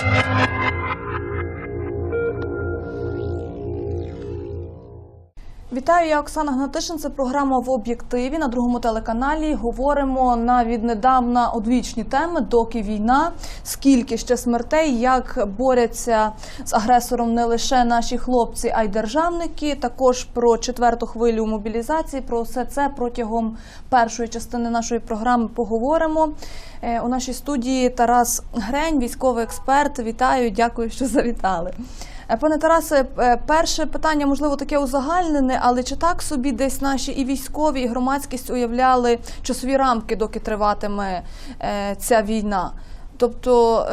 Thank you. Вітаю, я Оксана Гнатишин. Це програма в об'єктиві на другому телеканалі. Говоримо на віднедавна одвічні теми, доки війна, скільки ще смертей, як борються з агресором не лише наші хлопці, а й державники. Також про четверту хвилю мобілізації. Про все це протягом першої частини нашої програми поговоримо. Е, У нашій студії Тарас Грень, військовий експерт. Вітаю, дякую, що завітали. Е, Пане Тарасе, е, перше питання, можливо, таке узагальнене, але чи так собі десь наші і військові, і громадськість уявляли часові рамки, доки триватиме е, ця війна? Тобто,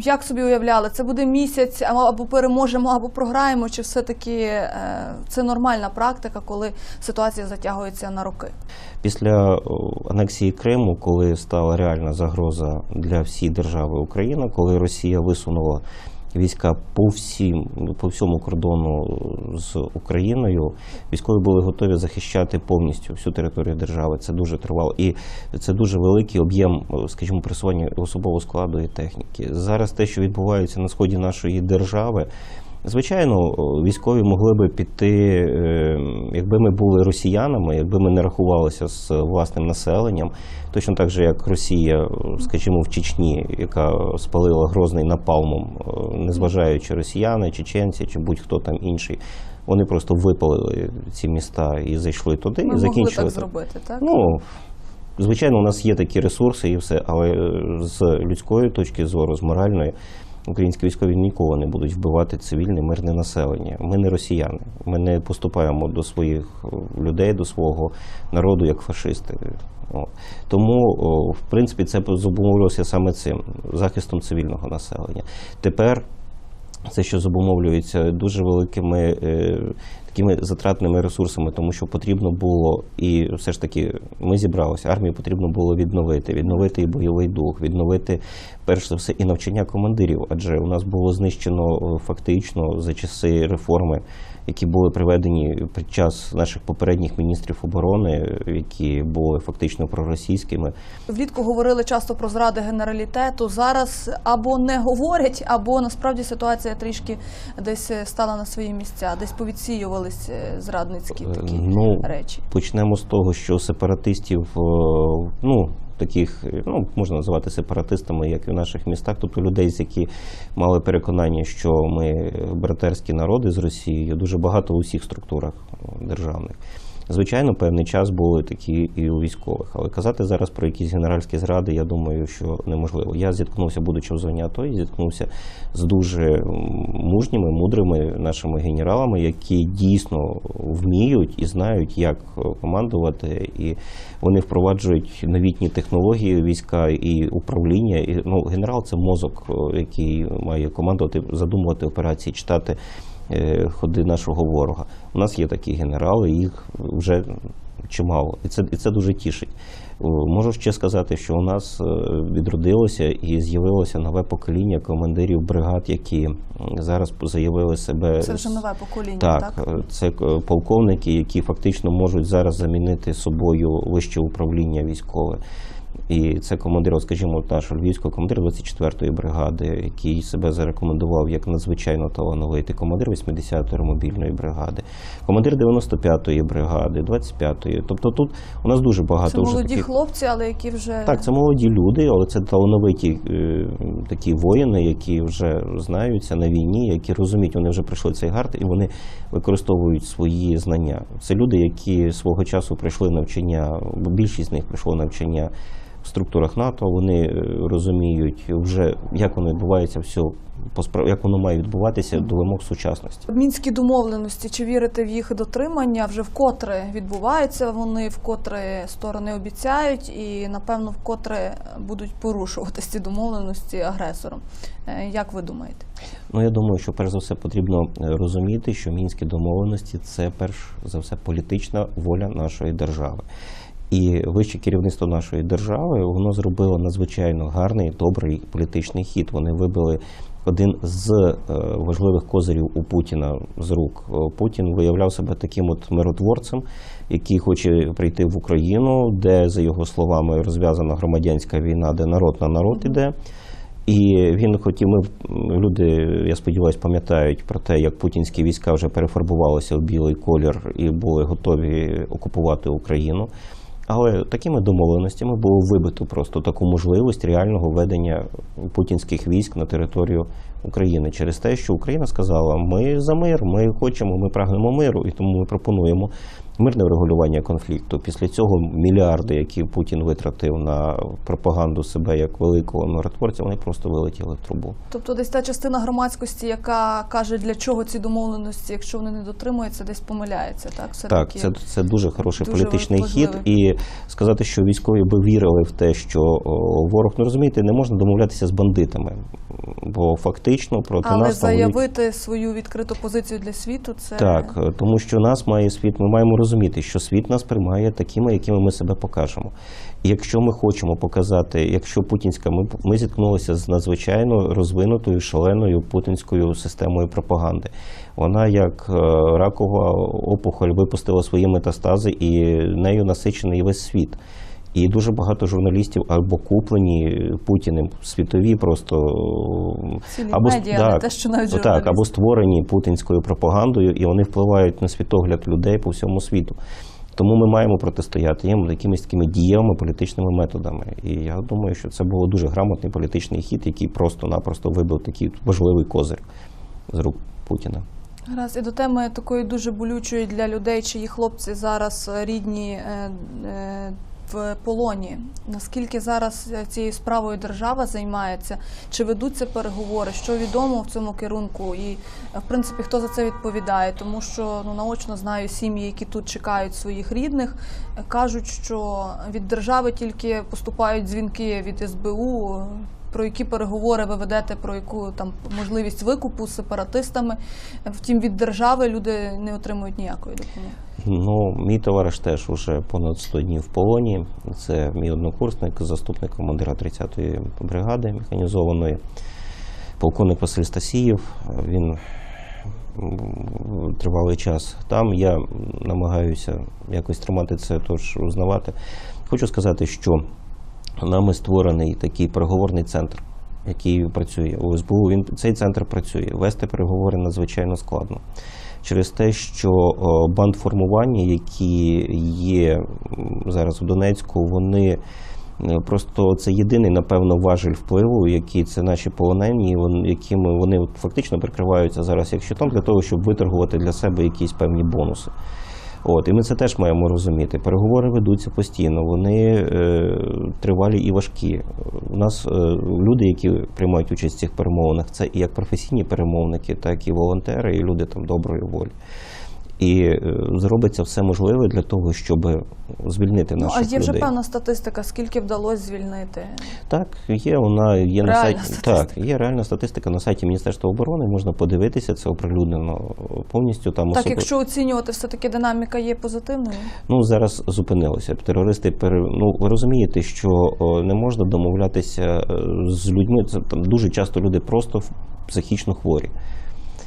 як собі уявляли, це буде місяць, або переможемо, або програємо, чи все-таки це нормальна практика, коли ситуація затягується на роки? Після анексії Криму, коли стала реальна загроза для всієї держави Україна, коли Росія висунула війська по всім по всьому кордону з Україною, військові були готові захищати повністю всю територію держави. Це дуже тривало, і це дуже великий об'єм, скажімо, присування особового складу і техніки. Зараз те, що відбувається на сході нашої держави. Звичайно, військові могли би піти, е, якби ми були росіянами, якби ми не рахувалися з власним населенням, точно так же, як Росія, скажімо, в Чечні, яка спалила Грозний напалмом, незважаючи росіяни, чеченці чи будь-хто там інший. Вони просто випалили ці міста і зайшли туди, Ми і могли закінчили. так зробити, так? Ну, звичайно, у нас є такі ресурси і все, але е, з людської точки зору, з моральної, українські військові ніколи не будуть вбивати цивільне мирне населення. Ми не росіяни. Ми не поступаємо до своїх е, людей, до свого народу як фашисти. Тому, в принципі, це зобумовлювалося саме цим захистом цивільного населення. Тепер це що зобумовлюється дуже великими е, такими затратними ресурсами, тому що потрібно було, і все ж таки ми зібралися. Армію потрібно було відновити, відновити і бойовий дух, відновити перш за все і навчання командирів, адже у нас було знищено е, фактично за часи реформи, які були приведені під час наших попередніх міністрів оборони, які були фактично проросійськими. Влітку говорили часто про зради генералітету. Зараз або не говорять, або насправді ситуація трішки десь е, стала на свої місця, десь повідсіювались е, зрадницькі Е, такі ну, речі. Почнемо з того, що сепаратистів, е, ну таких, ну можна називати сепаратистами, як і в наших містах, тобто людей, з які мали переконання, що ми братерські народи з Росією, дуже багато у всіх структурах державних. Звичайно, певний час були такі і у військових, але казати зараз про якісь генеральські зради, я думаю, що неможливо. Я зіткнувся, будучи в зоні АТО, і зіткнувся з дуже мужніми, мудрими нашими генералами, які дійсно вміють і знають, як е, командувати, і вони впроваджують новітні технології війська і управління. І ну, генерал це мозок, е, який має командувати, задумувати операції, читати ходи нашого ворога. У нас є такі генерали, їх вже чимало, і це, і це дуже тішить. Можу ще сказати, що у нас е, відродилося і з'явилося нове покоління командирів бригад, які зараз заявили себе Це вже нове покоління, так, так? е, це е, полковники, які фактично можуть зараз замінити собою вище управління військове. І це командир, скажімо, от нашого львівського командира 24-ї бригади, який себе зарекомендував як надзвичайно талановитий командир 80-ї мобільної бригади, командир 95-ї бригади, 25-ї. Тобто тут у нас дуже багато Це вже молоді таких хлопці, але які вже так, це молоді люди, але це талановиті е, такі воїни, які вже знаються на війні, які розуміють, вони вже пройшли цей гард і вони використовують свої знання. Це люди, які свого часу пройшли навчання, більшість з них пройшло навчання структурах НАТО. Вони е, розуміють вже, як воно відбувається, все як воно має відбуватися до вимог сучасності. мінські домовленості. Чи вірите в їх дотримання? Вже вкотре відбуваються вони, вкотре сторони обіцяють, і напевно вкотре будуть порушуватися ці домовленості агресором. Е, Як ви думаєте? Ну, я думаю, що перш за все потрібно е, розуміти, що мінські домовленості це перш за все політична воля нашої держави. І вище керівництво нашої держави воно зробило надзвичайно гарний, добрий політичний хід. Вони вибили один з е, важливих козирів у Путіна з рук. Е, Путін виявляв себе таким от миротворцем, який хоче прийти в Україну, де, за його словами, розв'язана громадянська війна, де народ на народ іде. І він хотів, ми люди, я сподіваюся, пам'ятають про те, як путінські війська вже перефарбувалися в білий колір і були готові окупувати Україну. Але такими домовленостями було вибито просто таку можливість реального ведення путінських військ на територію України. Через те, що Україна сказала: ми за мир, ми хочемо, ми прагнемо миру, і тому ми пропонуємо мирне врегулювання конфлікту. Після цього мільярди, які Путін витратив на пропаганду себе як великого миротворця, вони просто вилетіли в трубу. Тобто десь та частина громадськості, яка каже, для чого ці домовленості, якщо вони не дотримуються, десь помиляється. Так, все Так, це, це дуже хороший дуже політичний хід. І сказати, що військові би вірили в те, що о, ворог, ну розумієте, не можна домовлятися з бандитами, бо фактично проти Але нас заявити свою відкриту позицію для світу, це Так, тому що нас має світ, ми маємо розуміти, що світ нас приймає такими, якими ми себе покажемо. І якщо ми хочемо показати, якщо путінська, ми, ми зіткнулися з надзвичайно розвинутою шаленою путінською системою пропаганди. Вона, як е, ракова опухоль, випустила свої метастази, і нею насичений весь світ. І дуже багато журналістів або куплені Путіним світові, просто Цілі або медіа, не те, що навіть так, або створені путінською пропагандою, і вони впливають на світогляд людей по всьому світу. Тому ми маємо протистояти їм якимись такими дієвими політичними методами. І я думаю, що це був дуже грамотний політичний хід, який просто-напросто вибив такий важливий козир з рук Путіна. Раз і до теми такої дуже болючої для людей, чиї хлопці зараз рідні е, е, в полоні. Наскільки зараз е, цією справою держава займається? Чи ведуться переговори? Що відомо в цьому керунку? І е, в принципі хто за це відповідає? Тому що ну наочно знаю сім'ї, які тут чекають своїх рідних, е, кажуть, що від держави тільки поступають дзвінки від СБУ. Про які переговори ви ведете, про яку там можливість викупу з сепаратистами. Втім, від держави люди не отримують ніякої допомоги. Ну, мій товариш теж уже понад 100 днів в полоні. Це мій однокурсник, заступник командира 30-ї бригади механізованої, полковник Василь Стасієв. Він тривалий час там. Я намагаюся якось тримати це, тож узнавати. Хочу сказати, що нами створений такий переговорний центр, який працює у СБУ. Він цей центр працює. Вести переговори надзвичайно складно. Через те, що бандформування, які є зараз у Донецьку, вони е, просто це єдиний, напевно, важель впливу, які це наші полонені, якими вони фактично прикриваються зараз як щитом для того, щоб виторгувати для себе якісь певні бонуси. От, і ми це теж маємо розуміти. Переговори ведуться постійно, вони е, тривалі і важкі. У нас е, люди, які приймають участь в цих перемовинах, це і як професійні перемовники, так і волонтери, і люди там доброї волі. І е, зробиться все можливе для того, щоб звільнити Ну наших а є вже людей. певна статистика, скільки вдалося звільнити. Так, є вона є на сайті. статистика. Так, є реальна статистика на сайті Міністерства оборони. Можна подивитися, це оприлюднено повністю. Там Так, особи- якщо оцінювати, все таки динаміка є позитивною. Ну зараз зупинилося. Терористи пере... ну ви розумієте, що не можна домовлятися е, з людьми. Це там дуже часто люди просто психічно хворі.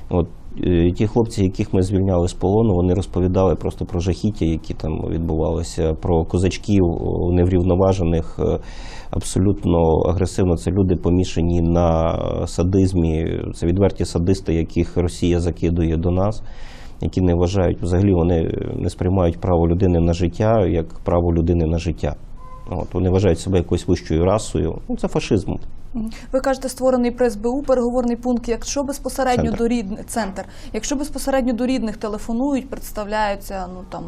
От е, ті хлопці, яких ми звільняли з полону, вони розповідали просто про жахіття, які там відбувалися, про козачків неврівноважених, е, абсолютно агресивно. Це люди помішані на садизмі. Це відверті садисти, яких Росія закидує до нас. Які не вважають взагалі, вони не сприймають право людини на життя як право людини на життя. От вони вважають себе якоюсь вищою расою. Ну це фашизм. Ви кажете, створений при СБУ переговорний пункт. Якщо безпосередньо Центр. до рідних центр, якщо безпосередньо до рідних телефонують, представляються ну там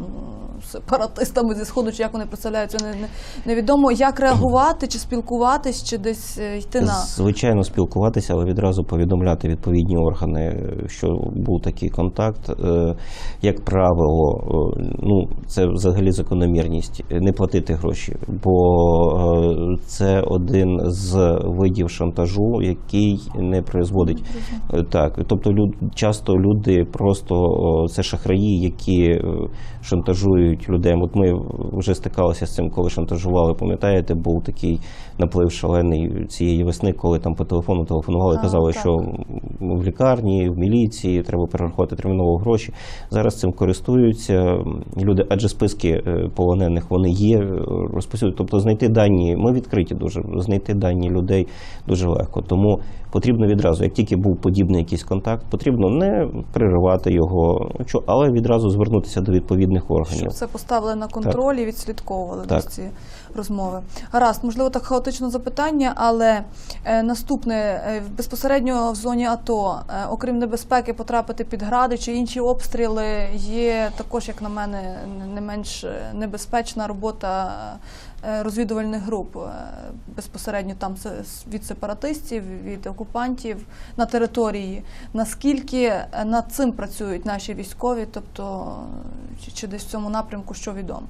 сепаратистами зі сходу, чи як вони представляються, не, не невідомо як реагувати, чи спілкуватись, чи десь е, йти на Звичайно, спілкуватися, але відразу повідомляти відповідні органи, що був такий контакт. Е, Як правило, е, ну це взагалі закономірність не платити гроші, бо е, це один з видів шантажу, який не призводить Так, тобто люд, часто люди просто це шахраї, які е, шантажують людей. От ми вже стикалися з цим, коли шантажували. Пам'ятаєте, був такий наплив шалений цієї весни, коли там по телефону телефонували А, казали, так. що в лікарні, в міліції, треба перерахувати терміново гроші. Зараз цим користуються люди, адже списки е, полонених вони є розповсюджені. Тобто знайти дані, ми відкриті дуже, знайти дані людей дуже легко. Тому потрібно відразу, як тільки був подібний якийсь контакт, потрібно не переривати його, але відразу звернутися до відповідних органів. Щоб це поставили на контроль і відслідковували Так. Розмови. Гаразд, можливо, так хаотично запитання, але е, наступне е, безпосередньо в зоні АТО, е, окрім небезпеки потрапити під гради чи інші обстріли, є також, як на мене, не менш небезпечна робота розвідувальних груп безпосередньо там від сепаратистів, від окупантів на території. Наскільки над цим працюють наші військові, тобто чи десь в цьому напрямку що відомо?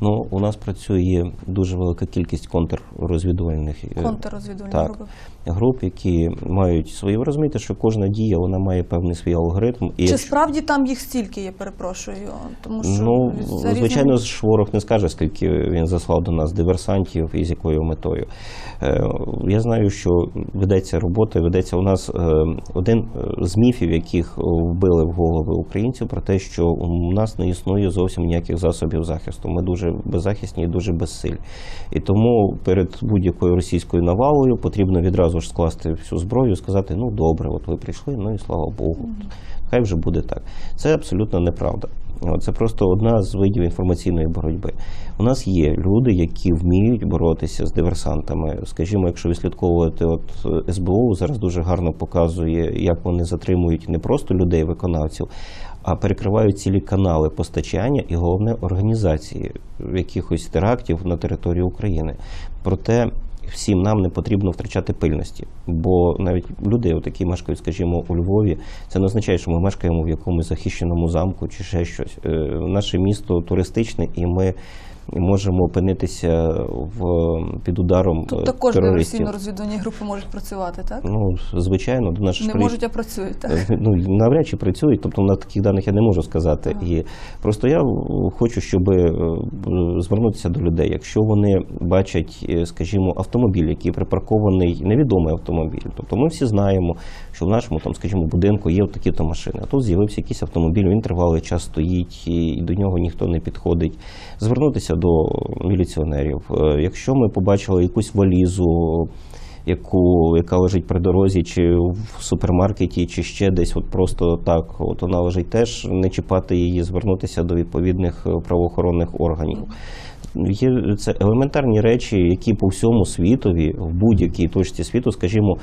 Ну, у нас працює дуже велика кількість контррозвідувальних е, Контррозвідувальні так. груп, які мають свої. Ви розумієте, що кожна дія вона має певний свій алгоритм. І Чи якщо- справді там їх стільки, я перепрошую? Тому що Ну, звичайно ж, ворог не скаже, скільки він заслав до нас диверсантів і з якою метою. Е, Я знаю, що ведеться робота, ведеться у нас е, один з міфів, яких вбили в голови українців, про те, що у нас не існує зовсім ніяких засобів захисту. Ми дуже беззахисні і дуже безсилі. І тому перед будь-якою російською навалою потрібно відразу ж скласти всю зброю і сказати: ну добре, от ви прийшли, ну і слава Богу. Хай вже буде так. Це абсолютно неправда. Це просто одна з видів інформаційної боротьби. У нас є люди, які вміють боротися з диверсантами. Скажімо, якщо відслідковувати от е, СБУ, зараз дуже гарно показує, як вони затримують не просто людей, виконавців, а перекривають цілі канали постачання і головне організації якихось терактів на території України. Проте всім нам не потрібно втрачати пильності, бо навіть люди, які мешкають, скажімо, у Львові, це не означає, що ми мешкаємо в якомусь захищеному замку чи ще щось. Е, Наше місто туристичне, і ми можемо опинитися в під ударом Тут е, також терористів. диверсійно-розвідувальні групи можуть працювати, так? Ну, звичайно, до наших Не можуть, а працюють, так? Е, ну, навряд чи працюють, тобто на таких даних я не можу сказати. І просто я хочу, щоб е, звернутися до людей. Якщо вони бачать, скажімо, автомобіль, який припаркований, невідомий автомобіль. Тобто ми всі знаємо, що в нашому там, скажімо, будинку є такі-то машини. А тут з'явився якийсь автомобіль, він тривалий час стоїть, і до нього ніхто не підходить. Звернутися до міліціонерів. Е, Якщо ми побачили якусь валізу яку, яка лежить при дорозі, чи в супермаркеті, чи ще десь, от просто так, от вона лежить теж, не чіпати її, звернутися до відповідних е, правоохоронних органів. Є це елементарні речі, які по всьому світові, в будь-якій точці світу, скажімо,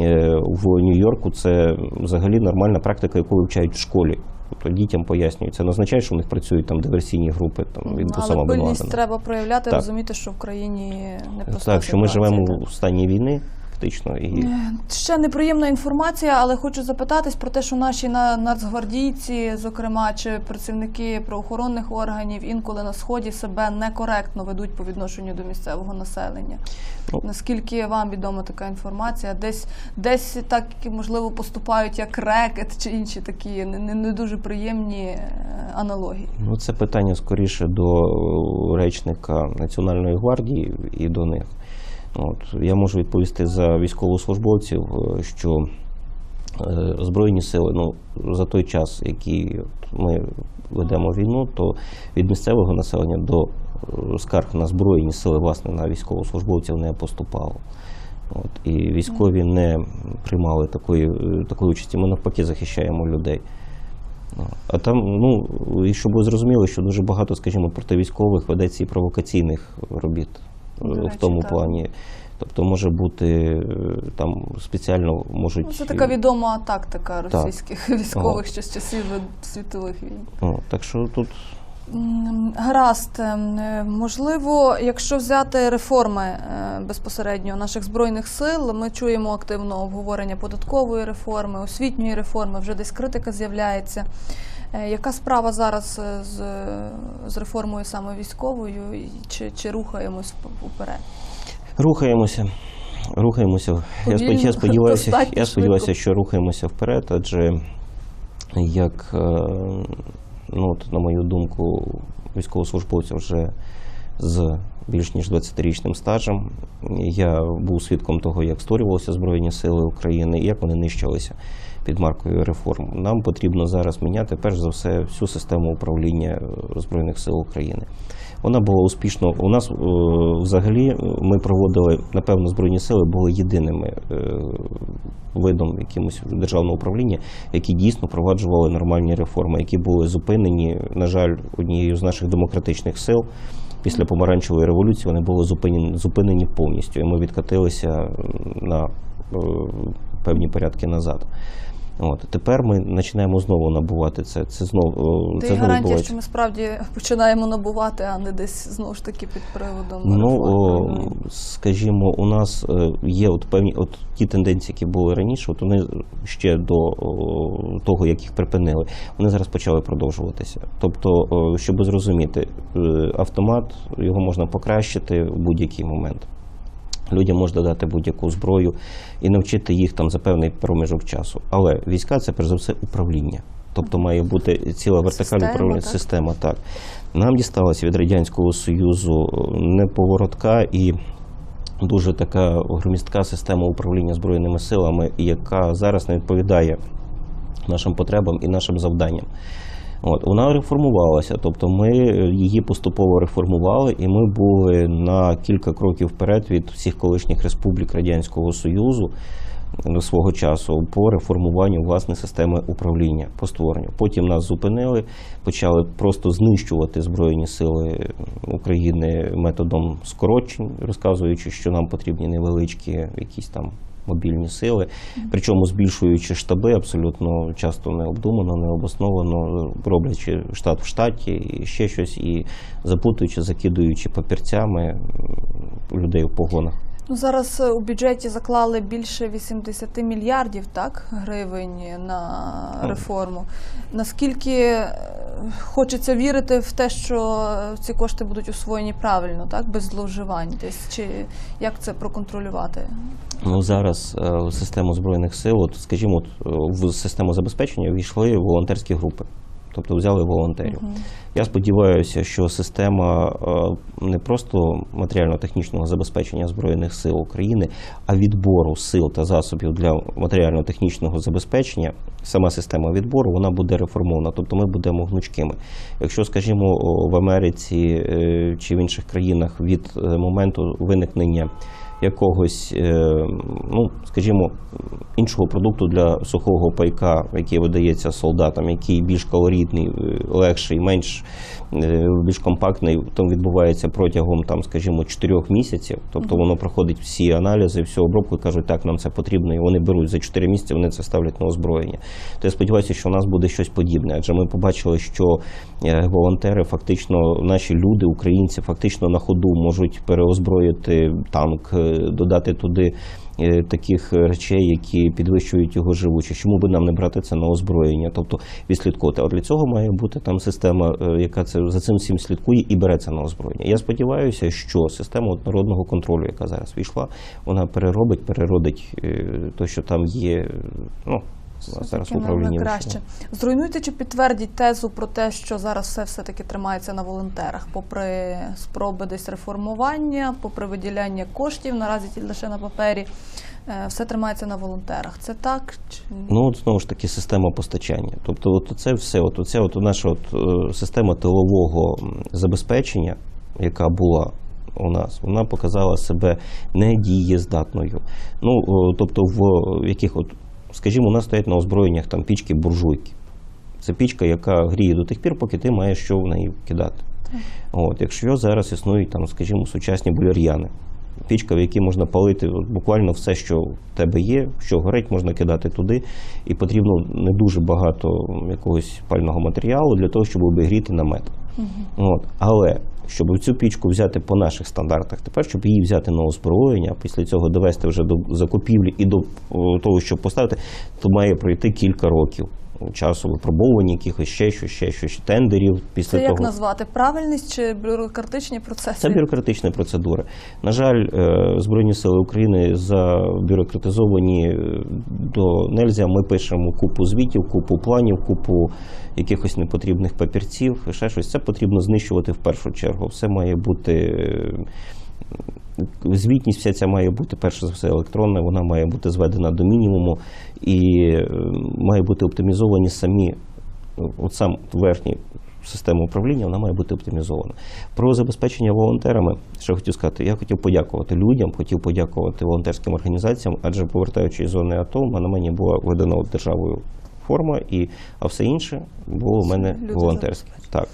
е, в Нью-Йорку це взагалі нормальна практика, яку вивчають в школі. Тобто дітям пояснюють. Це не означає, що в них працюють там диверсійні групи там від Але Бен Ладена. треба проявляти, Так. розуміти, що в країні не просто Так, що ми живемо так. в стані війни, фактично, і Ще неприємна інформація, але хочу запитатись про те, що наші на- нацгвардійці, зокрема, чи працівники правоохоронних органів інколи на сході себе некоректно ведуть по відношенню до місцевого населення. Ну. Наскільки вам відома така інформація? Десь десь так можливо поступають як рекет чи інші такі не, не, не дуже приємні е, аналогії. Ну, це питання скоріше до е, речника Національної гвардії і до них. От, я можу відповісти за військовослужбовців, е, що е, Збройні сили, ну, за той час, який ми ведемо війну, то від місцевого населення до е, скарг на Збройні сили, власне, на військовослужбовців не поступало. От, і військові не приймали такої, такої участі. Ми навпаки захищаємо людей. А там, ну, і щоб ви зрозуміли, що дуже багато, скажімо, проти військових ведеться і провокаційних робіт е, в тому так. плані. Тобто може бути е, там спеціально можуть. Ну, це така відома тактика російських військових ще з часів світових війн. О, так що тут Гаразд, Ем, е, можливо, якщо взяти реформи е, безпосередньо наших збройних сил, ми чуємо активно обговорення податкової реформи, освітньої реформи, вже десь критика з'являється. Е, Яка справа зараз е, з, з реформою саме військовою, чи, чи рухаємось вперед? рухаємося. Рухаємося. Повільно, я сподіваюся, я сподіваюся, що рухаємося вперед, адже як, е, ну, от, на мою думку, військовослужбовці вже з більш ніж 20-річним стажем. Я був свідком того, як створювалися Збройні Сили України і як вони нищилися під маркою реформ. Нам потрібно зараз міняти перш за все всю систему управління е, Збройних сил України. Вона була успішно. У нас е, взагалі ми проводили, напевно, збройні сили були єдиними е, видом якимось державного управління, які дійсно впроваджували нормальні реформи, які були зупинені, на жаль, однією з наших демократичних сил. Після помаранчевої революції вони були зупинені, зупинені повністю, і ми відкатилися на певні порядки назад. От тепер ми починаємо знову набувати це. Це знову е, це знову гарантія, відбувається. що ми справді починаємо набувати, а не десь знову ж таки під приводом. Ну, о, скажімо, у нас е, є от певні от ті тенденції, які були раніше, от вони ще до о, того, як їх припинили, вони зараз почали продовжуватися. Тобто, о, щоб зрозуміти, е, автомат його можна покращити в будь-який момент. Людям можна дати будь-яку зброю і навчити їх там за певний проміжок часу. Але війська це перш за все управління. Тобто має бути ціла вертикаль Система, управління так? система. Так нам дісталася від радянського союзу неповоротка і дуже така громістка система управління збройними силами, яка зараз не відповідає нашим потребам і нашим завданням. От вона реформувалася, тобто ми її поступово реформували, і ми були на кілька кроків вперед від всіх колишніх республік Радянського Союзу е, свого часу по реформуванню власне системи управління по створенню. Потім нас зупинили, почали просто знищувати збройні сили України методом скорочень, розказуючи, що нам потрібні невеличкі якісь там мобільні сили, причому збільшуючи штаби абсолютно часто необдумано, необосновано, роблячи штат в штаті і ще щось, і запутуючи, закидуючи папірцями людей в погонах. Ну, зараз е, у бюджеті заклали більше 80 мільярдів так, гривень на реформу. Наскільки е, хочеться вірити в те, що е, ці кошти будуть освоєні правильно, так, без зловживань десь, чи як це проконтролювати? Ну зараз в систему збройних сил, от, скажімо, от, в систему забезпечення війшли волонтерські групи, тобто взяли волонтерів. Я сподіваюся, що система е, не просто матеріально-технічного забезпечення збройних сил України, а відбору сил та засобів для матеріально-технічного забезпечення, сама система відбору, вона буде реформована, тобто ми будемо гнучкими. Якщо, скажімо, в Америці е, чи в інших країнах від е, моменту виникнення якогось, е, ну скажімо, іншого продукту для сухого пайка, який видається солдатам, який більш калорійний, е, легший, менш більш компактний, то відбувається протягом там, скажімо, 4 місяців. Тобто воно проходить всі аналізи, всю обробку і кажуть, так, нам це потрібно, і вони беруть за 4 місяці, вони це ставлять на озброєння. То я сподіваюся, що у нас буде щось подібне, адже ми побачили, що е, волонтери, фактично, наші люди, українці, фактично на ходу можуть переозброїти танк, е, додати туди е, таких речей, які підвищують його живучість. Чому би нам не брати це на озброєння? Тобто відслідкувати. А для цього має бути там система, е, яка це за цим всім слідкує і бере це на озброєння. Я сподіваюся, що система народного контролю, яка зараз війшла, вона переробить, переродить е, те, що там є. е, Ну, зараз в управлінні краще. Зруйнуйте чи підтвердіть тезу про те, що зараз все все-таки тримається на волонтерах, попри спроби десь реформування, попри виділяння коштів, наразі тільки лише на папері, е, все тримається на волонтерах. Це так? Чи... Ну, от знову ж таки, система постачання. Тобто, от це все, от оце, от наша от, е, система тилового забезпечення, яка була у нас, вона показала себе недієздатною. Ну, тобто, в яких, от, скажімо, у нас стоять на озброєннях там пічки буржуйки. Це пічка, яка гріє до тих пір, поки ти маєш що в неї кидати. От, якщо зараз існують там, скажімо, сучасні буляр'яни, пічка, в якій можна палити от, буквально все, що в тебе є, що горить, можна кидати туди, і потрібно не дуже багато якогось пального матеріалу для того, щоб обігріти намет. От. Але щоб цю пічку взяти по наших стандартах, тепер, щоб її взяти на озброєння, а після цього довести вже до закупівлі і до того, щоб поставити, то має пройти кілька років. Часу випробовування якихось ще щось, ще щось, тендерів після Це як назвати? Правильність чи бюрократичні процеси? Це бюрократична процедура. На жаль, е, Збройні сили України забюрократизовані е, до нельзя. Ми пишемо купу звітів, купу планів, купу якихось непотрібних папірців, ще щось. Це потрібно знищувати в першу чергу. Все має бути. Звітність вся ця має бути перш за все електронна, вона має бути зведена до мінімуму і е, має бути оптимізовані самі от сам верхній система управління вона має бути оптимізована. Про забезпечення волонтерами, що хотів сказати, я хотів подякувати людям, хотів подякувати волонтерським організаціям, адже повертаючись з зони АТО, на мені була видана державою форма, і, а все інше було у мене волонтерське. Так.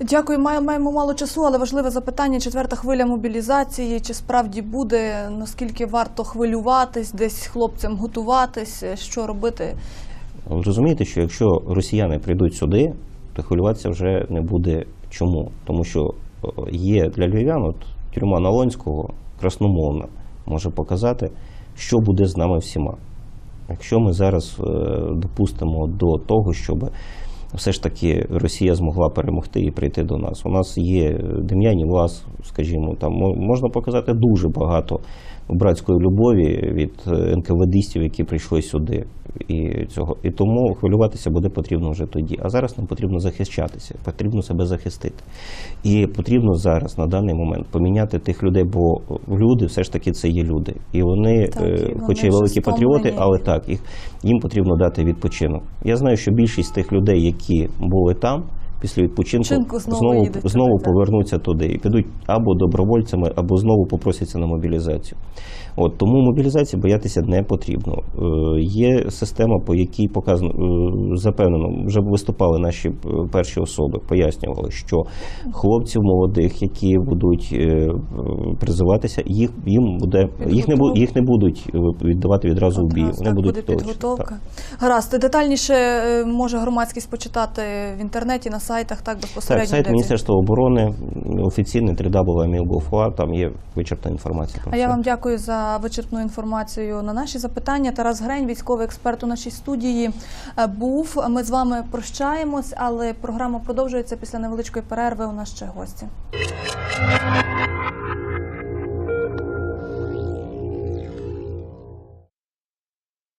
Дякую. Маємо мало часу, але важливе запитання. Четверта хвиля мобілізації. Чи справді буде? Наскільки варто хвилюватись, десь хлопцям готуватись? Що робити? Ви розумієте, що якщо росіяни прийдуть сюди, то хвилюватися вже не буде чому. Тому що е, є для львів'ян от, тюрма Налонського красномовна може показати, що буде з нами всіма. Якщо ми зараз е, допустимо до того, щоб все ж таки Росія змогла перемогти і прийти до нас. У нас є Дем'яні Влас, скажімо, там мо- можна показати дуже багато братської любові від е, НКВДистів, які прийшли сюди. І цього і тому хвилюватися буде потрібно вже тоді. А зараз нам потрібно захищатися, потрібно себе захистити. І потрібно зараз на даний момент поміняти тих людей, бо люди все ж таки це є люди, і вони, Так, е, і вони хоча й великі патріоти, але так їх їм потрібно дати відпочинок. Я знаю, що більшість тих людей, які були там. Після відпочинку Відпочинку знову знову, їдуть знову повернуться туди і підуть або добровольцями, або знову попросяться на мобілізацію. От тому мобілізації боятися не потрібно. Е, є система, по якій показано е, запевнено, вже виступали наші е, перші особи, пояснювали, що хлопців молодих, які будуть е, призиватися, їх їм буде їх не їх не будуть віддавати відразу в бій. Вони так, будуть буде підготовка. так. Гаразд, детальніше може громадськість почитати в інтернеті, на сайтах, так безпосередньо. Так, сайт. Міністерства оборони офіційний 3W там є вичерпна інформація. Про А я вам дякую за вичерпну інформацію на наші запитання. Тарас Грень, військовий експерт у нашій студії, е, був. Ми з вами прощаємось, але програма продовжується після невеличкої перерви. У нас ще гості.